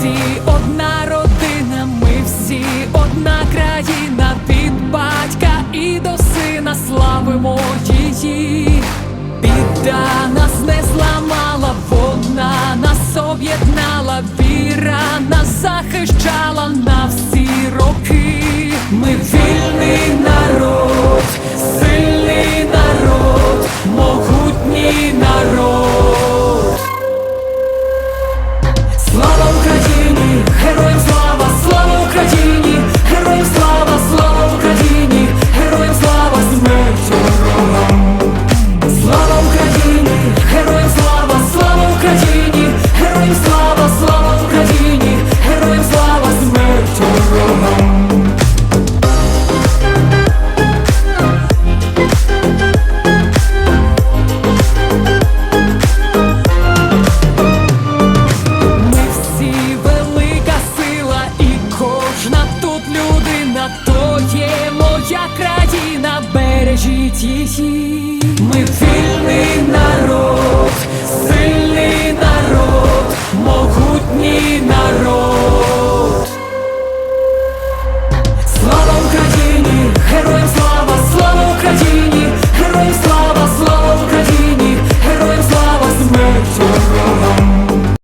всі одна родина, ми всі одна країна від батька і до сина славимо її. Біда. любить її. Ми вільний народ, сильний народ, могутній народ.